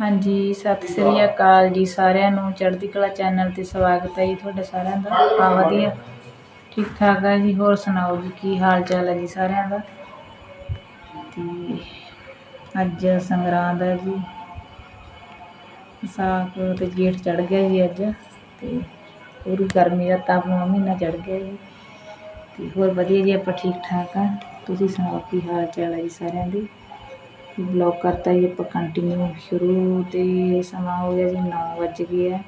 ਹਾਂਜੀ, ਸਤਿ ਸ੍ਰੀ ਅਕਾਲ ਜੀ ਸਾਰਿਆਂ ਨੂੰ। ਚੜ੍ਹਦੀ ਕਲਾ ਚੈਨਲ ਤੇ ਸਵਾਗਤ ਹੈ ਜੀ ਤੁਹਾਡਾ ਸਾਰਿਆਂ ਦਾ। ਆ ਵਧੀਆ। ਠੀਕ ਠਾਕ ਹੈ ਜੀ। ਹੋਰ ਸੁਣਾਓ ਜੀ, ਕੀ ਹਾਲ ਚਾਲ ਹੈ ਜੀ ਸਾਰਿਆਂ ਦਾ? ਤੇ ਅੱਜ ਸੰਗਰਾਂਦ ਹੈ ਜੀ। ਵਿਸਾਖ ਤੇ ਜੇਠ ਚੜ ਗਿਆ ਜੀ ਅੱਜ ਤੇ ਪੂਰੀ ਗਰਮੀ ਦਾ ਤਾਪਮਾਨ ਮਹੀਨਾ ਚੜ ਗਿਆ ਜੀ। ਤੇ ਹੋਰ ਵਧੀਆ ਜੀ, ਆਪਾਂ ਠੀਕ ਠਾਕ ਆ ਤੁਸੀਂ ਸੁਣਾਓ, ਕੀ ਹਾਲ ਚਾਲ ਹੈ ਜੀ ਸਾਰਿਆਂ ਦੀ? ਬਲੋਕ ਕਰਤਾ ਜੀ ਆਪਾਂ ਕੰਟੀਨਿਊ ਸ਼ੁਰੂ ਤੇ ਸਮਾਂ ਹੋ ਗਿਆ ਜੀ 9 ਵੱਜ ਗਏ ਆ।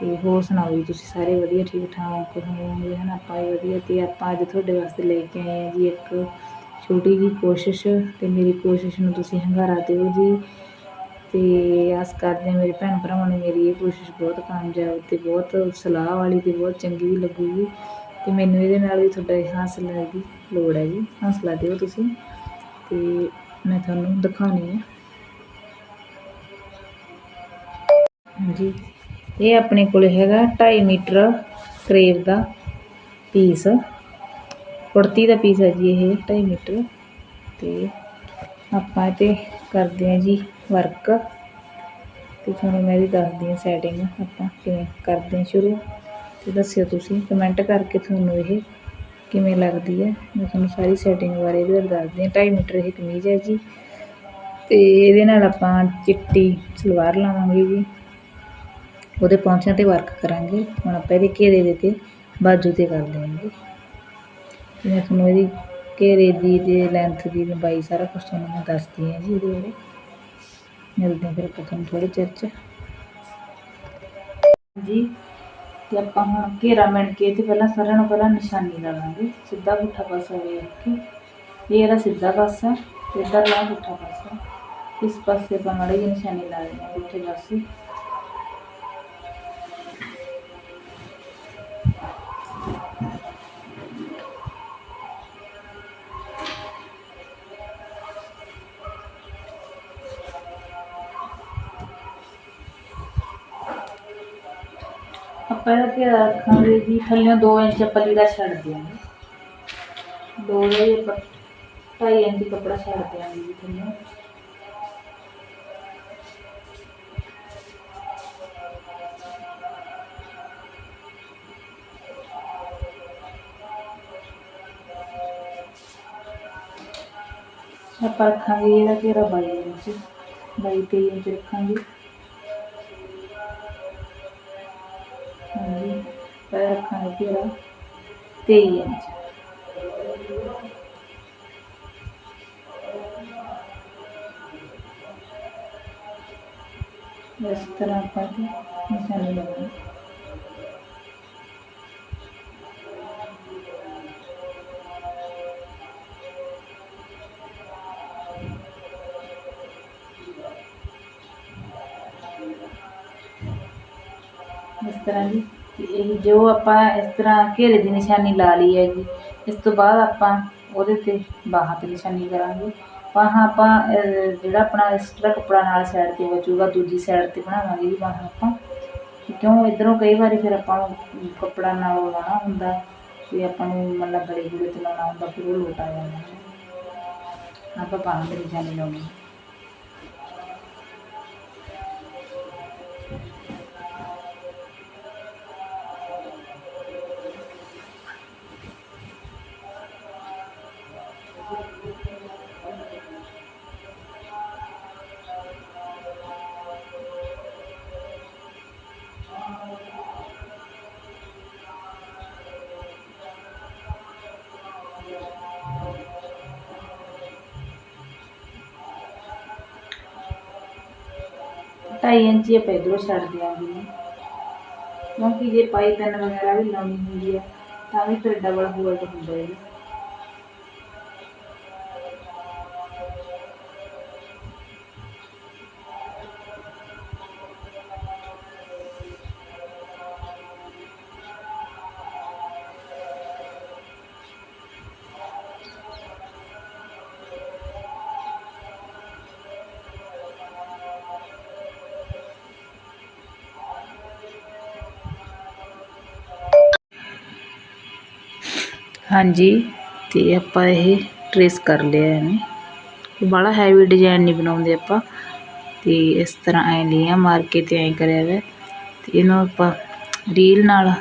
ਤੇ ਹੋਰ ਸੁਣਾਓ ਜੀ ਤੁਸੀਂ ਸਾਰੇ ਵਧੀਆ ਠੀਕ ਠਾਕ ਹੋਵੋਗੇ? ਹਨ ਆਪਾਂ ਵੀ ਵਧੀਆ ਤੇ ਆਪਾਂ ਅੱਜ ਤੁਹਾਡੇ ਵਾਸਤੇ ਲੈ ਕੇ ਆਏ ਆ ਜੀ ਇੱਕ ਛੋਟੀ ਜੀ ਕੋਸ਼ਿਸ਼ ਤੇ ਮੇਰੀ ਕੋਸ਼ਿਸ਼ ਨੂੰ ਤੁਸੀਂ ਹੰਗਾਰਾ ਦਿਓ ਜੀ। ਤੇ ਆਸ ਕਰਦੇ ਹਾਂ ਮੇਰੇ ਭੈਣ ਭਰਾਵਾਂ ਨੂੰ ਮੇਰੀ ਇਹ ਕੋਸ਼ਿਸ਼ ਬਹੁਤ ਕਾਮਯਾਬ ਤੇ ਬਹੁਤ ਸਲਾਹ ਵਾਲੀ ਤੇ ਬਹੁਤ ਚੰਗੀ ਵੀ ਲੱਗੂਗੀ ਤੇ ਮੈਨੂੰ ਇਹਦੇ ਨਾਲ ਵੀ ਤੁਹਾਡਾ ਹੌਸਲਾ ਦੀ ਲੋੜ ਹੈ ਜੀ। ਹੌਸਲਾ ਦਿਓ ਤੁਸੀਂ ਤੇ ਮੈਂ ਤੁਹਾਨੂੰ ਦਿਖਾਉਣੀ ਹੈ ਹਾਂਜੀ, ਇਹ ਆਪਣੇ ਕੋਲ ਹੈਗਾ 2.5 ਮੀਟਰ ਕਰੇਵ ਦਾ ਪੀਸ। ਕੁੜਤੀ ਦਾ ਪੀਸ ਹੈ ਜੀ ਇਹ 2.5 ਮੀਟਰ। ਤੇ ਆਪਾਂ ਇਹ 'ਤੇ ਕਰਦੇ ਹਾਂ ਜੀ ਵਰਕ। ਤੇ ਤੁਹਾਨੂੰ ਮੈਂ ਵੀ ਦੱਸਦੀ ਹਾਂ ਸੈਟਿੰਗ ਆਪਾਂ ਕਿਵੇਂ ਕਰਦੇ ਹਾਂ ਸ਼ੁਰੂ। ਤੇ ਦੱਸਿਓ ਤੁਸੀਂ ਕਮੈਂਟ ਕਰਕੇ ਤੁਹਾਨੂੰ ਇਹ ਕਿਵੇਂ ਲੱਗਦੀ ਹੈ? ਮੈਂ ਤੁਹਾਨੂੰ ਸਾਰੀ ਸੈਟਿੰਗ ਬਾਰੇ ਇਹਦੇ ਬਾਰੇ ਦੱਸਦੀ ਹਾਂ। 2.5 ਮੀਟਰ ਇਹ ਕਮੀਜ਼ ਹੈ ਜੀ। ਤੇ ਇਹਦੇ ਨਾਲ ਆਪਾਂ ਚਿੱਟੀ ਸਲਵਾਰ ਲਾਵਾਂਗੇ ਜੀ। ਉਹਦੇ ਪੌਂਚਿਆਂ ਤੇ ਵਰਕ ਕਰਾਂਗੇ। ਹੁਣ ਆਪਾਂ ਇਹਦੇ ਘੇਰੇ ਦੇ ਤੇ ਬਾਜੂ ਤੇ ਕਰ ਦੇਵਾਂਗੇ। ਮੈਂ ਤੁਹਾਨੂੰ ਇਹਦੀ ਘੇਰੇ ਦੀ ਤੇ ਲੈਂਥ ਦੀ ਲੰਬਾਈ ਸਾਰਾ ਕੁਝ ਤੁਹਾਨੂੰ ਮੈਂ ਦੱਸਦੀ ਹਾਂ ਜੀ ਇਹਦੇ ਬਾਰੇ। ਮਿਲਦੇ ਹਾਂ ਫਿਰ ਆਪਾਂ ਤੁਹਾਨੂੰ ਥੋੜੇ ਚਿਰ 'ਚ। ਜੀ। ਤੇ ਆਪਾਂ ਹੁਣ ਘੇਰਾ ਮਿਣ ਕੇ ਤੇ ਪਹਿਲਾਂ ਸਾਰਿਆਂ ਨੂੰ ਪਹਿਲਾਂ ਨਿਸ਼ਾਨੀ ਲਾ ਲਾਂਗੇ। ਸਿੱਧਾ ਪੁੱਠਾ ਪਾਸਾ ਵੇਖ ਕੇ ਇਹ ਇਹਦਾ ਸਿੱਧਾ ਪਾਸਾ ਤੇ ਇੱਧਰਲਾ ਪੁੱਠਾ ਪਾਸਾ। ਇਸ ਪਾਸੇ ਆਪਾਂ ਮਾੜੀ ਜਿਹੀ ਨਿਸ਼ਾਨੀ ਲਾ ਲੈਣੀ ਹੈ ਪੁੱਠੇ ਪਾਸੇ ਆਪਾਂ ਇਹਦਾ ਘੇਰਾ ਰੱਖਾਂਗੇ ਜੀ ਥੱਲੇ 2 ਇੰਚ ਪੱਲੀ ਦਾ ਛੱਡ ਦਿਆਂਗੇ ਦੋ ਦਾ ਹੀ ਆਪਾਂ 2.5 ਇੰਚ ਕੱਪੜਾ ਛੱਡ ਦਿਆਂਗੇ ਜੀ ਥੱਲੇ ਆਪਾਂ ਰੱਖਾਂਗੇ ਇਹਦਾ ਘੇਰਾ 22 ਇੰਚ 22 23 ਇੰਚ ਰੱਖਾਂਗੇ ਪਰ ਰੱਖਾਂਗੇ ਘੇਰਾ 23 ਇੰਚ ਇਸ ਤਰ੍ਹਾਂ ਆਪਾਂ ਨਿਸ਼ਾਨੀ ਲਗਾਉਣੀ ਇਸ ਤਰ੍ਹਾਂ ਜੀ। ਤੇ ਇਹ ਜੋ ਆਪਾਂ ਇਸ ਤਰ੍ਹਾਂ ਘੇਰੇ ਦੀ ਨਿਸ਼ਾਨੀ ਲਾ ਲਈ ਹੈਗੀ, ਇਸ ਤੋਂ ਬਾਅਦ ਆਪਾਂ ਉਹਦੇ ਤੇ ਬਾਹਾਂ ਤੇ ਨਿਸ਼ਾਨੀ ਕਰਾਂਗੇ। ਬਾਹਾਂ ਆਪਾਂ ਜਿਹੜਾ ਆਪਣਾ ਐਕਸਟਰਾ ਕੱਪੜਾ ਨਾਲ ਸਾਈਡ ਤੇ ਬਚੂਗਾ, ਦੂਜੀ ਸਾਈਡ ਤੇ ਬਣਾਵਾਂਗੇ ਜੀ ਬਾਹਾਂ ਆਪਾਂ। ਕਿਉਂ? ਇਧਰੋਂ ਕਈ ਵਾਰੀ ਫਿਰ ਆਪਾਂ ਨੂੰ ਕੱਪੜਾ ਨਾਲ ਲਾਉਣਾ ਹੁੰਦਾ ਤੇ ਆਪਾਂ ਨੂੰ ਮਤਲਬ ਗਲੇ ਗੁਲੇ ਤੇ ਲਾਉਣਾ ਹੁੰਦਾ, ਫਿਰ ਉਹ ਲੋਟ ਆ ਜਾਂਦਾ। ਆਪਾਂ ਬਾਹਾਂ ਤੇ ਨਿਸ਼ਾਨੀ ਲਾਉਣੀ ਢਾਈ ਇੰਚ ਹੀ ਆਪਾਂ ਇੱਧਰੋਂ ਛੱਡ ਦਿਆਂਗੇ। ਕਿਉਂਕਿ ਜੇ ਪਾਈਪਿੰਨ ਵਗੈਰਾ ਵੀ ਲਾਉਣੀ ਹੁੰਦੀ ਹੈ ਤਾਂ ਵੀ ਫਿਰ ਡਬਲ ਹੋਲਡ ਹੁੰਦਾ ਹੈ ਹਾਂਜੀ ਅਤੇ ਆਪਾਂ ਇਹ ਟਰੇਸ ਕਰ ਲਿਆ ਐਵੇਂ ਬਾਹਲਾ ਹੈਵੀ ਡਿਜ਼ਾਈਨ ਨਹੀਂ ਬਣਾਉਂਦੇ ਆਪਾਂ। ਅਤੇ ਇਸ ਤਰ੍ਹਾਂ ਐਂ ਲੀਆਂ ਮਾਰ ਕੇ ਅਤੇ ਐਂ ਕਰਿਆ ਵਾ। ਅਤੇ ਇਹਨੂੰ ਆਪਾਂ ਰੀਲ ਨਾਲ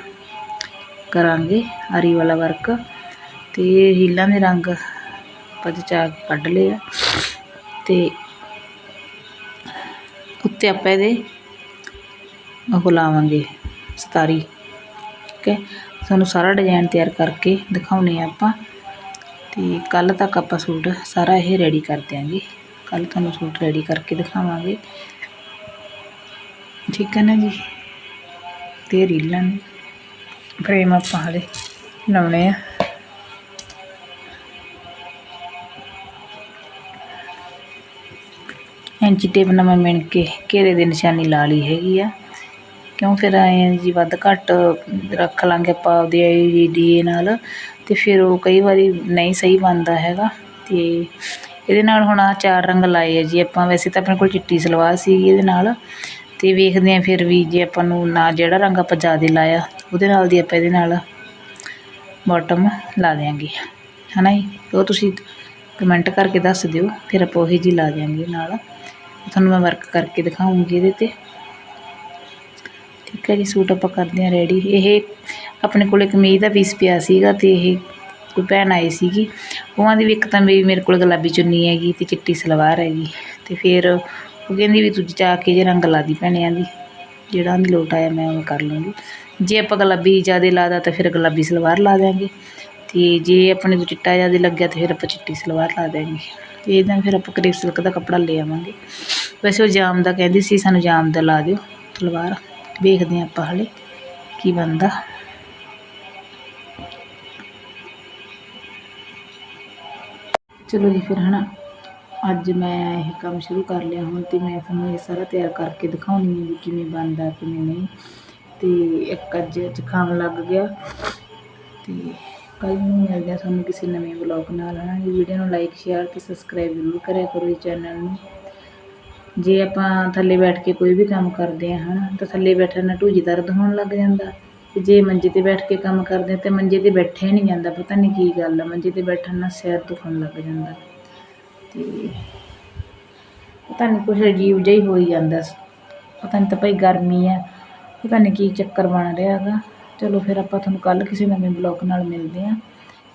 ਕਰਾਂਗੇ, ਆਰੀ ਵਾਲਾ ਵਰਕ ਅਤੇ ਰੀਲਾਂ ਦੇ ਰੰਗ ਆਪਾਂ ਜਚਾ ਕੇ ਕੱਢ ਲਏ ਆ। ਤੇ ਉੱਤੇ ਆਪਾਂ ਇਹਦੇ ਉਹ ਲਾਵਾਂਗੇ ਸਤਾਰੀ। ਠੀਕ ਹੈ? ਤੁਹਾਨੂੰ ਸਾਰਾ ਡਿਜ਼ਾਈਨ ਤਿਆਰ ਕਰਕੇ ਦਿਖਾਉਣੇ ਆ ਆਪਾਂ। ਤੇ ਕੱਲ ਤੱਕ ਆਪਾਂ ਸੂਟ ਸਾਰਾ ਇਹ ਰੈਡੀ ਕਰ ਦਿਆਂਗੇ। ਕੱਲ ਤੁਹਾਨੂੰ ਸੂਟ ਰੈਡੀ ਕਰਕੇ ਦਿਖਾਵਾਂਗੇ। ਠੀਕ ਹੈ ਨਾ ਜੀ? ਤੇ ਰੀਲਾਂ ਫਰੇਮ ਆਪਾਂ ਹਲੇ ਲਾਉਣੇ ਆ। ਇੰਚੀ ਟੇਪ ਨਾਲ ਮੈਂ ਮਿਣ ਕੇ ਘੇਰੇ ਦੀ ਨਿਸ਼ਾਨੀ ਲਾ ਲਈ ਹੈਗੀ ਆ। ਕਿਉਂ ਫਿਰ ਐਂ ਜੀ, ਵੱਧ ਘੱਟ ਰੱਖ ਲਾਂਗੇ ਆਪਾਂ ਉਹਦੀ ਆਈ ਡੀ ਡੀ ਏ ਨਾਲ ਅਤੇ ਫਿਰ ਉਹ ਕਈ ਵਾਰੀ ਨਹੀਂ ਸਹੀ ਬਣਦਾ ਹੈਗਾ ਅਤੇ ਇਹਦੇ ਨਾਲ ਹੁਣ ਆਹ ਚਾਰ ਰੰਗ ਲਾਏ ਆ ਜੀ, ਆਪਾਂ ਵੈਸੇ ਤਾਂ ਆਪਣੇ ਕੋਲ ਚਿੱਟੀ ਸਲਵਾਰ ਸੀਗੀ ਇਹਦੇ ਨਾਲ ਅਤੇ ਵੇਖਦੇ ਹਾਂ ਫਿਰ ਵੀ ਜੇ ਆਪਾਂ ਨੂੰ ਨਾ ਜਿਹੜਾ ਰੰਗ ਆਪਾਂ ਜ਼ਿਆਦਾ ਲਾਇਆ, ਉਹਦੇ ਨਾਲ ਦੀ ਆਪਾਂ ਇਹਦੇ ਨਾਲ ਬੋਟਮ ਲਾ ਦਿਆਂਗੇ ਹੈ ਨਾ ਜੀ? ਉਹ ਤੁਸੀਂ ਕਮੈਂਟ ਕਰਕੇ ਦੱਸ ਦਿਓ, ਫਿਰ ਆਪਾਂ ਉਹੀ ਜੀ ਲਾ ਦਿਆਂਗੇ ਨਾਲ। ਤੁਹਾਨੂੰ ਮੈਂ ਵਰਕ ਕਰਕੇ ਦਿਖਾਉਂਗੀ ਇਹਦੇ ਤੇ। ਠੀਕ ਹੈ ਜੀ ਸੂਟ ਆਪਾਂ ਕਰਦੇ ਹਾਂ ਰੈਡੀ ਇਹ ਆਪਣੇ ਕੋਲ ਕਮੀਜ਼ ਦਾ ਪੀਸ ਪਿਆ ਸੀਗਾ ਤੇ ਇਹ ਕੋਈ ਭੈਣ ਆਈ ਸੀਗੀ। ਉਹਨਾਂ ਦੀ ਵੀ ਇੱਕ ਤਾਂ ਵੀ ਮੇਰੇ ਕੋਲ ਗੁਲਾਬੀ ਚੁੰਨੀ ਹੈਗੀ ਤੇ ਚਿੱਟੀ ਸਲਵਾਰ ਹੈਗੀ। ਤੇ ਫਿਰ ਉਹ ਕਹਿੰਦੀ ਵੀ ਤੂੰ ਜਾ ਕੇ ਜੇ ਰੰਗ ਲਾ ਦੀ ਭੈਣਿਆਂ ਦੀ। ਜਿਹੜਾ ਦੀ ਲੋਟ ਆਇਆ ਮੈਂ ਉਹ ਕਰ ਲੂੰਗੀ। ਜੇ ਆਪਾਂ ਗੁਲਾਬੀ ਜ਼ਿਆਦਾ ਲਾਦਾ ਤਾਂ ਫਿਰ ਗੁਲਾਬੀ ਸਲਵਾਰ ਲਾ ਦਿਆਂਗੇ। ਤੇ ਜੇ ਆਪਣੇ ਤੋਂ ਚਿੱਟਾ ਜ਼ਿਆਦਾ ਲੱਗਿਆ ਤਾਂ ਫਿਰ ਆਪਾਂ ਚਿੱਟੀ ਸਲਵਾਰ ਲਾ ਦਿਆਂਗੇ। ਤੇ ਇਹਦਾ ਫਿਰ ਆਪਾਂ ਕਰੀਬ ਸਿਲਕ ਦਾ ਕੱਪੜਾ ਲੈ ਆਵਾਂਗੇ। ਵੈਸੇ ਉਹ ਜਾਮ ਦਾ ਕਹਿੰਦੀ ਸੀ, ਸਾਨੂੰ ਜਾਮ ਦਾ ਲਾ ਦਿਓ। ਸਲਵਾਰ ਵੇਖਦੇ ਹਾਂ ਆਪਾਂ ਹਲੇ ਕੀ ਬਣਦਾ। ਚਲੋ ਜੀ ਫਿਰ ਹਨਾ, ਅੱਜ ਮੈਂ ਇਹ ਕੰਮ ਸ਼ੁਰੂ ਕਰ ਲਿਆ, ਹੁਣ ਤੇ ਮੈਂ ਤੁਹਾਨੂੰ ਇਹ ਸਾਰਾ ਤਿਆਰ ਕਰਕੇ ਦਿਖਾਉਣੀ ਹੈ ਵੀ ਕਿਵੇਂ ਬਣਦਾ, ਕਿਵੇਂ ਨਹੀਂ। ਤੇ ਇੱਕ ਅੱਜ ਜ਼ੁਕਾਮ ਲੱਗ ਗਿਆ। ਤੇ ਕੱਲ ਨੂੰ ਮਿਲਦੇ ਹਾਂ ਤੁਹਾਨੂੰ ਕਿਸੇ ਨਵੇਂ ਵਲੌਗ ਨਾਲ ਹਨਾ। ਜੀ ਵੀਡੀਓ ਨੂੰ ਲਾਈਕ ਸ਼ੇਅਰ ਤੇ ਸਬਸਕ੍ਰਾਈਬ ਜ਼ਰੂਰ ਕਰਿਆ ਕਰੋ ਜੀ ਚੈਨਲ ਨੂੰ। ਜੇ ਆਪਾਂ ਥੱਲੇ ਬੈਠ ਕੇ ਕੋਈ ਵੀ ਕੰਮ ਕਰਦੇ ਹਾਂ ਹੈ ਨਾ ਤਾਂ ਥੱਲੇ ਬੈਠਣ ਨਾਲ ਢੂਜੀ ਦਰਦ ਹੋਣ ਲੱਗ ਜਾਂਦਾ। ਅਤੇ ਜੇ ਮੰਜੇ ਤੇ ਬੈਠ ਕੇ ਕੰਮ ਕਰਦੇ ਆ, ਤੇ ਮੰਜੇ ਤੇ ਬੈਠਿਆ ਨਹੀਂ ਜਾਂਦਾ, ਪਤਾ ਨਹੀਂ ਕੀ ਗੱਲ ਆ, ਮੰਜੇ ਤੇ ਬੈਠਣ ਨਾਲ ਸਿਰ ਦੁਖਣ ਲੱਗ ਜਾਂਦਾ। ਅਤੇ ਪਤਾ ਨਹੀਂ ਕੁਛ ਅਜੀਬ ਜਿਹਾ ਹੀ ਹੋਈ ਜਾਂਦਾ। ਪਤਾ ਨਹੀਂ ਤਾਂ ਭਾਈ ਗਰਮੀ ਆ, ਪਤਾ ਨਹੀਂ ਕੀ ਚੱਕਰ ਬਣ ਰਿਹਾ ਹੈਗਾ। ਚਲੋ ਫਿਰ ਆਪਾਂ ਤੁਹਾਨੂੰ ਕੱਲ੍ਹ ਕਿਸੇ ਨਵੇਂ ਬਲੌਗ ਨਾਲ ਮਿਲਦੇ ਹਾਂ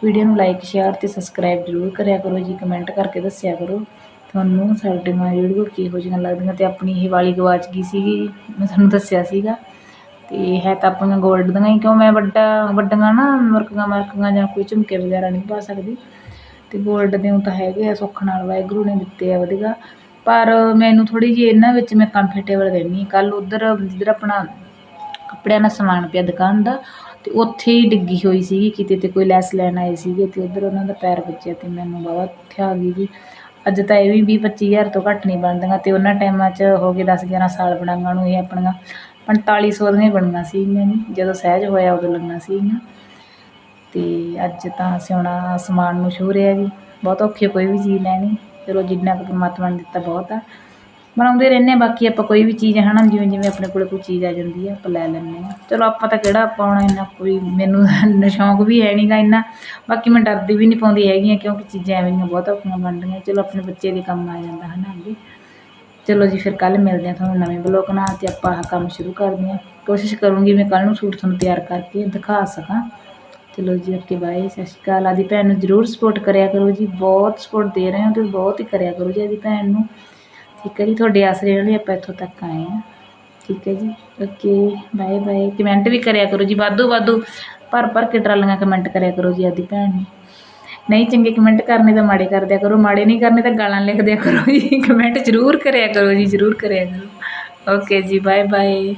ਵੀਡੀਓ ਨੂੰ ਲਾਈਕ, ਸ਼ੇਅਰ ਅਤੇ ਸਬਸਕ੍ਰਾਈਬ ਜ਼ਰੂਰ ਕਰਿਆ ਕਰੋ ਜੀ, ਕਮੈਂਟ ਕਰਕੇ ਦੱਸਿਆ ਕਰੋ। ਤੁਹਾਨੂੰ ਸਾਡੀਆਂ ਵੀਡੀਓ ਕਿਹੋ ਜਿਹੀਆਂ ਲੱਗਦੀਆਂ ਅਤੇ ਆਪਣੀ ਇਹ ਵਾਲੀ ਗਵਾਚ ਗਈ ਸੀਗੀ, ਮੈਂ ਤੁਹਾਨੂੰ ਦੱਸਿਆ ਸੀਗਾ। ਅਤੇ ਹੈ ਤਾਂ ਆਪਣੀਆਂ ਗੋਲਡ ਦੀਆਂ ਹੀ, ਕਿਉਂ ਮੈਂ ਵੱਡਾ, ਵੱਡੀਆਂ ਨਾ ਮਰਕੀਆਂ ਮਰਕੀਆਂ ਜਾਂ ਕੋਈ ਝੁਮਕੇ ਵਗੈਰਾ ਨਹੀਂ ਪਾ ਸਕਦੀ। ਅਤੇ ਗੋਲਡ ਦੇ ਉਹ ਤਾਂ ਹੈਗੇ ਆ, ਸੁੱਖ ਨਾਲ ਵਾਹਿਗੁਰੂ ਨੇ ਦਿੱਤੇ ਆ ਵਧੀਆ। ਪਰ ਮੈਨੂੰ ਥੋੜ੍ਹੀ ਜਿਹੀ ਇਹਨਾਂ ਵਿੱਚ ਮੈਂ ਕੰਫਰਟੇਬਲ ਰਹਿੰਦੀ ਕੱਲ੍ਹ ਉੱਧਰ ਜਿੱਧਰ ਆਪਣਾ ਕੱਪੜਿਆਂ ਦਾ ਸਮਾਨ ਪਿਆ ਦੁਕਾਨ ਦਾ ਅਤੇ ਉੱਥੇ ਹੀ ਡਿੱਗੀ ਹੋਈ ਸੀਗੀ। ਕਿਤੇ ਤੇ ਕੋਈ ਲੈਸ ਲੈਣ ਆਏ ਸੀਗੇ ਅਤੇ ਉੱਧਰ ਉਹਨਾਂ ਦਾ ਪੈਰ ਵੱਜਿਆ ਅਤੇ ਮੈਨੂੰ ਬਾਵਾ ਉੱਥੇ ਆ ਗਈ ਜੀ। ਅੱਜ ਤਾਂ ਇਹ ਵੀ ਵੀਹ, ਪੱਚੀ ਹਜ਼ਾਰ ਤੋਂ ਘੱਟ ਨਹੀਂ ਬਣਦੀਆਂ ਅਤੇ ਉਹਨਾਂ ਟਾਈਮਾਂ 'ਚ ਹੋ ਗਏ 10 11 ਸਾਲ ਬਣਾਈਆਂ ਨੂੰ ਇਹ ਆਪਣੀਆਂ। ਪੰਤਾਲੀ ਸੌ ਦੀਆਂ ਹੀ ਬਣੀਆਂ ਸੀਗੀਆਂ ਜੀ, ਜਦੋਂ ਸਹਿਜ ਹੋਇਆ ਉਦੋਂ ਲੱਗੀਆਂ ਸੀਗੀਆਂ। ਅਤੇ ਅੱਜ ਤਾਂ ਸਿਉਣਾ ਸਮਾਨ ਨੂੰ ਛੂਹ ਰਿਹਾ ਜੀ। ਬਹੁਤ ਔਖੀ ਕੋਈ ਵੀ ਚੀਜ਼ ਲੈਣੀ ਚਲੋ ਜਿੰਨਾ ਕੁ ਪਰਮਾਤਮਾ ਨੇ ਦਿੱਤਾ ਬਹੁਤ ਆ। ਬਣਾਉਂਦੇ ਰਹਿੰਦੇ ਹਾਂ, ਬਾਕੀ ਆਪਾਂ ਕੋਈ ਵੀ ਚੀਜ਼ ਹੈ ਨਾ, ਜਿਵੇਂ ਜਿਵੇਂ ਆਪਣੇ ਕੋਲ ਕੋਈ ਚੀਜ਼ ਆ ਜਾਂਦੀ ਹੈ, ਆਪਾਂ ਲੈ ਲੈਂਦੇ ਹਾਂ। ਚਲੋ ਆਪਾਂ ਤਾਂ ਕਿਹੜਾ ਪਾਉਣਾ ਇੰਨਾ ਕੋਈ, ਮੈਨੂੰ ਸ਼ੌਂਕ ਵੀ ਹੈ ਨਹੀਂਗਾ ਇੰਨਾ। ਬਾਕੀ ਮੈਂ ਡਰਦੀ ਵੀ ਨਹੀਂ ਪਾਉਂਦੀ ਹੈਗੀ ਹਾਂ, ਕਿਉਂਕਿ ਚੀਜ਼ਾਂ ਐਵੇਂ ਦੀਆਂ ਬਹੁਤ ਔਖੀਆਂ ਬਣਦੀਆਂ ਚਲੋ ਆਪਣੇ ਬੱਚੇ ਦੇ ਕੰਮ ਆ ਜਾਂਦਾ ਹੈ ਨਾ ਅੱਗੇ। ਚਲੋ ਜੀ, ਫਿਰ ਕੱਲ ਮਿਲਦੇ ਹਾਂ ਤੁਹਾਨੂੰ ਨਵੇਂ ਬਲੌਗ ਨਾਲ ਤੇ ਆਪਾਂ ਆਹ ਕੰਮ ਸ਼ੁਰੂ ਕਰਦੇ ਹਾਂ। ਕੋਸ਼ਿਸ਼ ਕਰੂੰਗੀ ਮੈਂ ਕੱਲ ਨੂੰ ਸੂਟ ਤੁਹਾਨੂੰ ਤਿਆਰ ਕਰਕੇ ਦਿਖਾ ਸਕਾਂ। ਚਲੋ ਜੀ, ਓਕੇ, ਬਾਏ, ਸਤਿ ਸ਼੍ਰੀ ਅਕਾਲ। ਆਦੀ ਭੈਣ ਨੂੰ ਜ਼ਰੂਰ ਸਪੋਰਟ ਕਰਿਆ ਕਰੋ ਜੀ। ਬਹੁਤ ਸਪੋਰਟ ਦੇ ਰਹੇ ਹੋ ਤੇ ਬਹੁਤ ਹੀ ਕਰਿਆ ਕਰੋ ਜੀ ਆਦੀ ਭੈਣ ਨੂੰ। ਠੀਕ ਹੈ ਜੀ, ਤੁਹਾਡੇ ਆਸਰੇ ਨਾਲ ਹੀ ਆਪਾਂ ਇੱਥੋਂ ਤੱਕ ਆਏ ਹਾਂ। ਠੀਕ ਹੈ ਜੀ, ਓਕੇ, ਬਾਏ ਬਾਏ। ਕਮੈਂਟ ਵੀ ਕਰਿਆ ਕਰੋ ਜੀ, ਵਾਧੂ ਵਾਧੂ। ਭਰ ਭਰ ਕੇ ਟਰਾਲੀਆਂ ਕਮੈਂਟ ਕਰਿਆ ਕਰੋ ਜੀ, ਆਦੀ ਭੈਣ ਨੇ। ਨਹੀਂ ਚੰਗੇ ਕਮੈਂਟ ਕਰਨੇ ਤਾਂ ਮਾੜੇ ਕਰ ਦਿਆ ਕਰੋ, ਮਾੜੇ ਨਹੀਂ ਕਰਨੇ ਤਾਂ ਗਾਲਾਂ ਲਿਖ ਦਿਆ ਕਰੋ ਜੀ। ਕਮੈਂਟ ਜ਼ਰੂਰ ਕਰਿਆ ਕਰੋ ਜੀ, ਜ਼ਰੂਰ ਕਰਿਆ ਕਰੋ। ਓਕੇ ਜੀ, ਬਾਏ ਬਾਏ।